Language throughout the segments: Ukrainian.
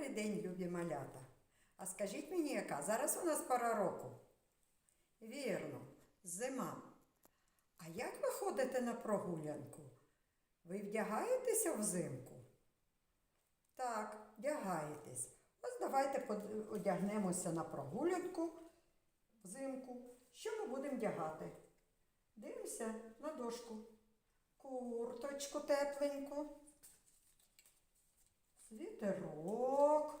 Добрий день, любі малята. А скажіть мені, яка зараз у нас пора року? Вірно, зима. А як ви ходите на прогулянку? Ви вдягаєтеся взимку? Так, вдягаєтесь. Ось давайте одягнемося на прогулянку взимку. Що ми будемо вдягати? Дивимося на дошку. Курточку тепленьку, світерок,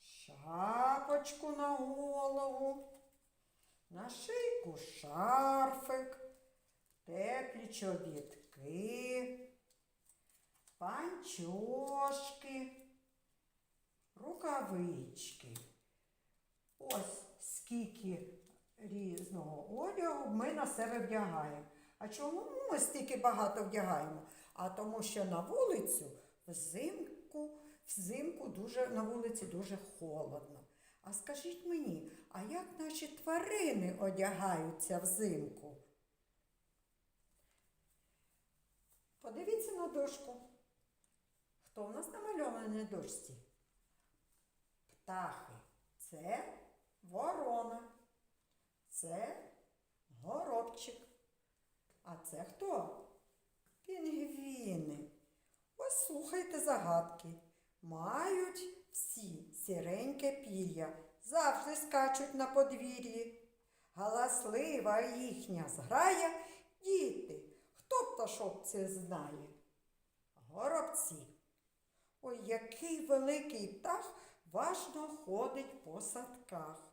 шапочку на голову, на шийку шарфик, теплі чобітки, панчошки, рукавички. Ось скільки різного одягу ми на себе вдягаємо. А чому ми стільки багато вдягаємо? А тому, що на вулицю взимку, взимку дуже, на вулиці дуже холодно. А скажіть мені, а як наші тварини одягаються взимку? Подивіться на дошку. Хто в нас намальований на дошці? Птахи. Це ворона. Це горобчик. А це хто? Пінгвіни. Ось слухайте загадки. Мають всі сіреньке пір'я, завжди скачуть на подвір'ї. Галаслива їхня зграя, діти. Хто пташок це знає? Горобці. Ой, який великий птах важно ходить по садках.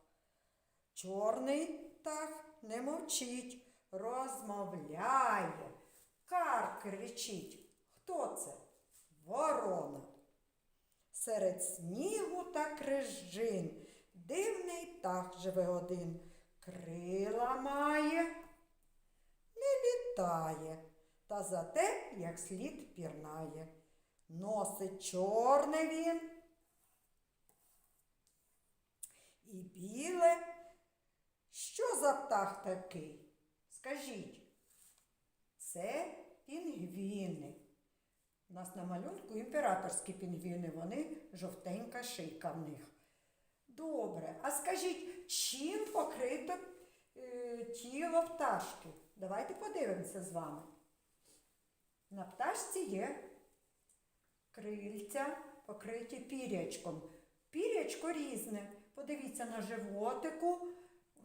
Чорний птах не мовчить, розмовляє, кар кричить. Хто це? Ворона. Серед снігу та крижин дивний птах живе один. Крила має, не літає, та зате, як слід пірнає. Носить чорне він і біле. Що за птах такий? Скажіть, пінгвіни. У нас на малюнку імператорські пінгвіни, вони жовтенька шийка в них. Добре, а скажіть, чим покрито е, тіло пташки? Давайте подивимося з вами. На пташці є крильця, покриті пірячком. Пірячко різне. Подивіться на животику,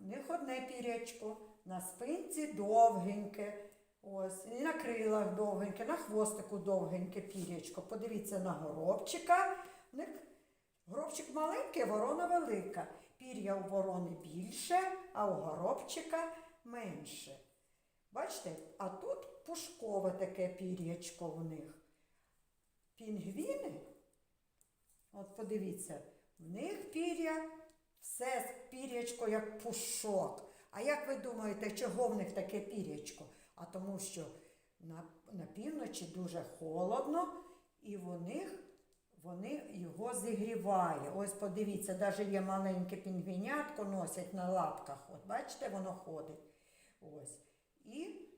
у них одне пірячко, на спинці довгеньке. Ось, і на крилах довгеньке, на хвостику довгеньке пірячко. Подивіться на горобчика. Горобчик маленький, ворона велика. Пір'я у ворони більше, а у горобчика менше. Бачите, а тут пушкове таке пір'ячко у них. Пінгвіни, от подивіться, в них пір'я, все пір'ячко як пушок. А як ви думаєте, чого в них таке пір'ячко? А тому що на, на півночі дуже холодно, і в них вони його зігріває. Ось подивіться, навіть є маленьке пінгвінятко носять на лапках. От бачите, воно ходить. Ось. І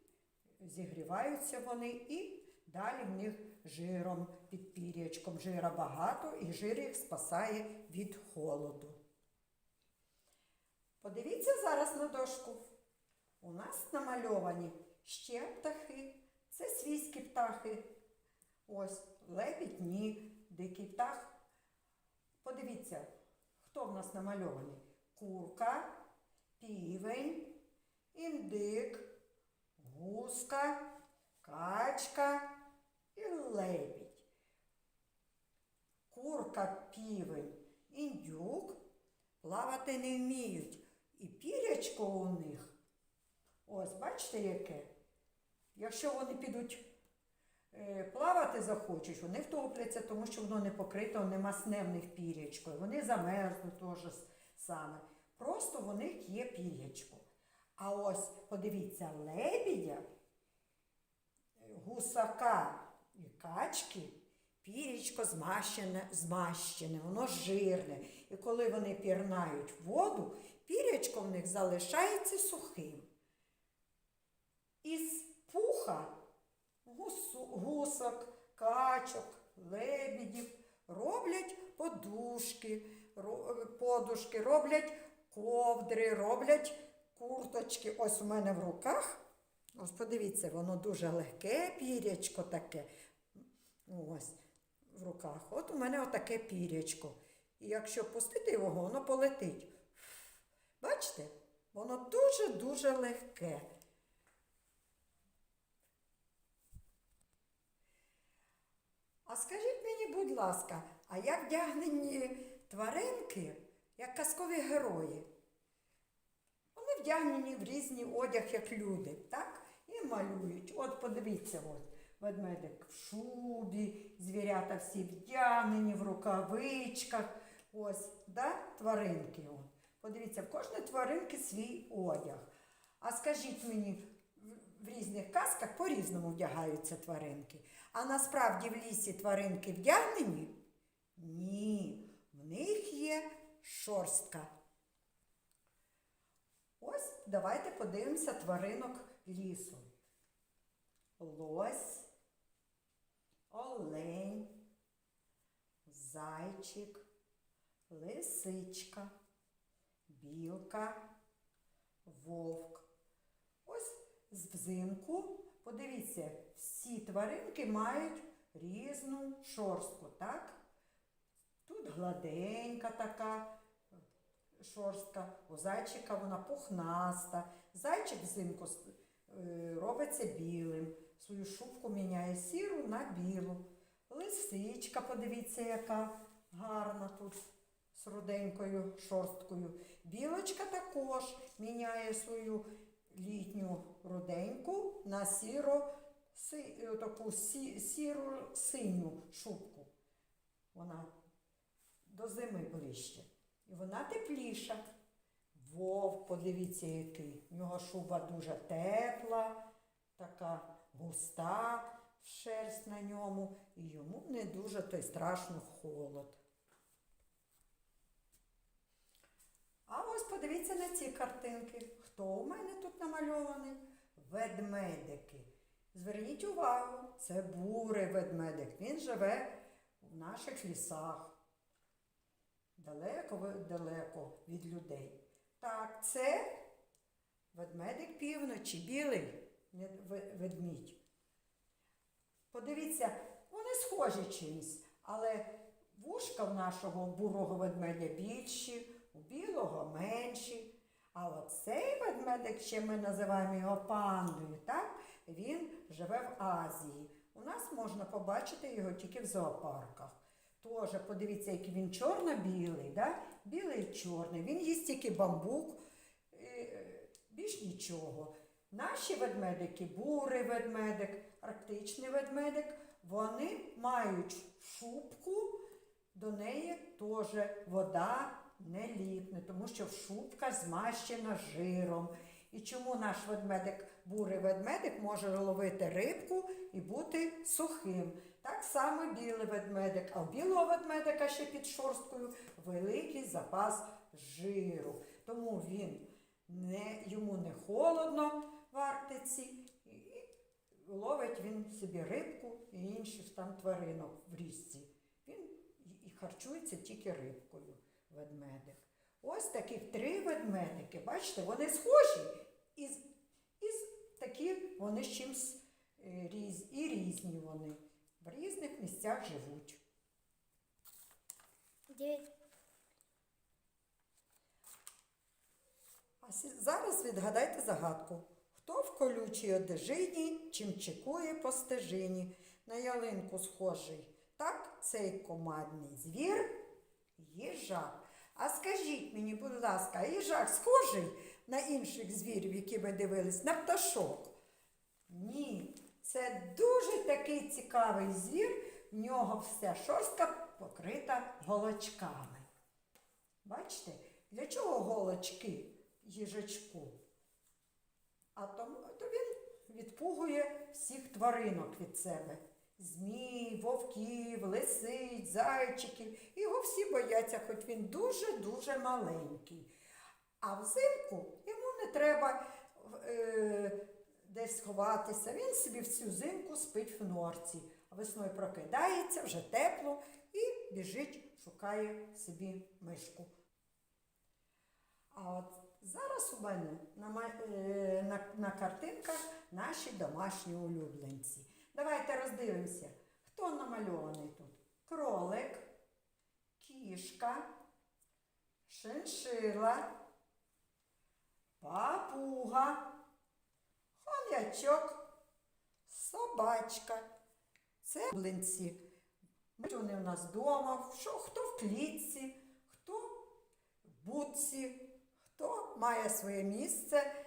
зігріваються вони, і далі в них жиром під пір'ячком. Жира багато, і жир їх спасає від холоду. Подивіться зараз на дошку. У нас намальовані ще птахи. Це свійські птахи. Ось лебідь, ні, дикий птах. Подивіться, хто в нас намальований? Курка, півень, індик, гуска, качка і лебідь. Курка, півень, індюк плавати не вміють. І пірячко у них. Ось, бачите, яке? Якщо вони підуть е, плавати захочуть, вони втопляться, тому що воно не покрито, нема сне в них пірячкою. Вони замерзнуть теж саме. Просто в них є пірячко. А ось подивіться, лебідя, гусака і качки, пірічко змащене, змащене, воно жирне. І коли вони пірнають в воду, пірячко в них залишається сухим. Із пуха гусу, гусок, качок, лебідів, роблять подушки, ро- подушки, роблять ковдри, роблять курточки. Ось у мене в руках. Ось подивіться, воно дуже легке пірячко таке. Ось в руках. От у мене отаке пірячко. І якщо пустити його, воно полетить. Бачите? Воно дуже-дуже легке. А скажіть мені, будь ласка, а як вдягнені тваринки, як казкові герої? Вони вдягнені в різний одяг, як люди, так? І малюють. От подивіться, от, ведмедик в шубі, звірята всі вдягнені в рукавичках. Ось, да, тваринки. От. Подивіться, в кожної тваринки свій одяг. А скажіть мені, в- різних казках по-різному вдягаються тваринки. А насправді в лісі тваринки вдягнені? Ні, в них є шорстка. Ось давайте подивимося тваринок лісу. Лось, олень, зайчик, лисичка, білка, вовк. Ось взимку, подивіться, всі тваринки мають різну шорстку, так? Тут гладенька така шорстка, у зайчика вона пухнаста. Зайчик взимку е, робиться білим. Свою шубку міняє сіру на білу. Лисичка, подивіться, яка гарна тут з руденькою шорсткою. Білочка також міняє свою літню руденьку на сіро, си, таку сі, сіру синю шубку. Вона до зими ближче. І вона тепліша. Вовк, подивіться, який. У нього шуба дуже тепла, така густа шерсть на ньому, і йому не дуже той страшно холод. А ось подивіться на ці картинки. Хто у мене тут намальований? Ведмедики. Зверніть увагу, це бурий ведмедик. Він живе в наших лісах Далеко-далеко від людей. Так, це ведмедик півночі, білий ведмідь. Подивіться, вони схожі чимось, але вушка в нашого бурого ведмедя більші, у білого менші. А оцей ведмедик, ще ми називаємо його пандою, так? Він живе в Азії. У нас можна побачити його тільки в зоопарках. Тоже подивіться, який він чорно-білий, да? білий чорний. Він їсть тільки бамбук, е, більш нічого. Наші ведмедики, бурий ведмедик, арктичний ведмедик, вони мають шубку, до неї теж вода не ліпне, тому що шубка змащена жиром. І чому наш ведмедик, бурий ведмедик, може ловити рибку і бути сухим? Так само білий ведмедик, а у білого ведмедика ще під шорсткою великий запас жиру. Тому він не, йому не холодно в Арктиці, і ловить він собі рибку і інших там тваринок в річці. Він і харчується тільки рибкою, ведмедик. Ось таких три ведмедики. Бачите, вони схожі і, і такі вони з чимсь е, різ, і різні вони. В різних місцях живуть. А зараз відгадайте загадку. Хто в колючій одежині чимчикує по стежині, на ялинку схожий? Так, цей командний звір їжак. А скажіть мені, будь ласка, їжак схожий на інших звірів, які ви дивились, на пташок? Ні, це дуже такий цікавий звір, в нього вся шорстка покрита голочками. Бачите, для чого голочки їжачку? А тому то він відпугує всіх тваринок від себе. Змій, вовків, лисиць, зайчиків. Його всі бояться, хоч він дуже-дуже маленький. А взимку йому не треба е, десь сховатися. Він собі всю зимку спить в норці. весною прокидається, вже тепло і біжить, шукає собі мишку. А от зараз у мене на, е, на, на картинках наші домашні улюбленці. Давайте роздивимося, хто намальований тут? Кролик, кішка, шиншила, папуга, хом'ячок, собачка. Це улюбленці. Вони у нас вдома, хто в клітці, хто в будці, хто має своє місце.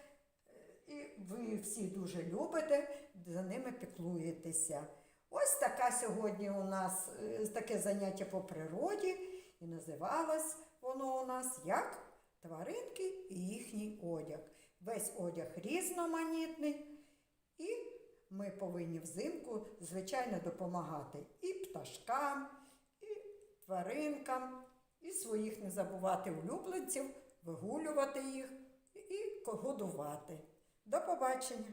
Ви всі дуже любите, за ними піклуєтеся. Ось така сьогодні у нас е, таке заняття по природі, і називалось воно у нас як тваринки і їхній одяг. Весь одяг різноманітний, і ми повинні взимку, звичайно, допомагати і пташкам, і тваринкам, і своїх не забувати улюбленців, вигулювати їх і годувати. До побачення!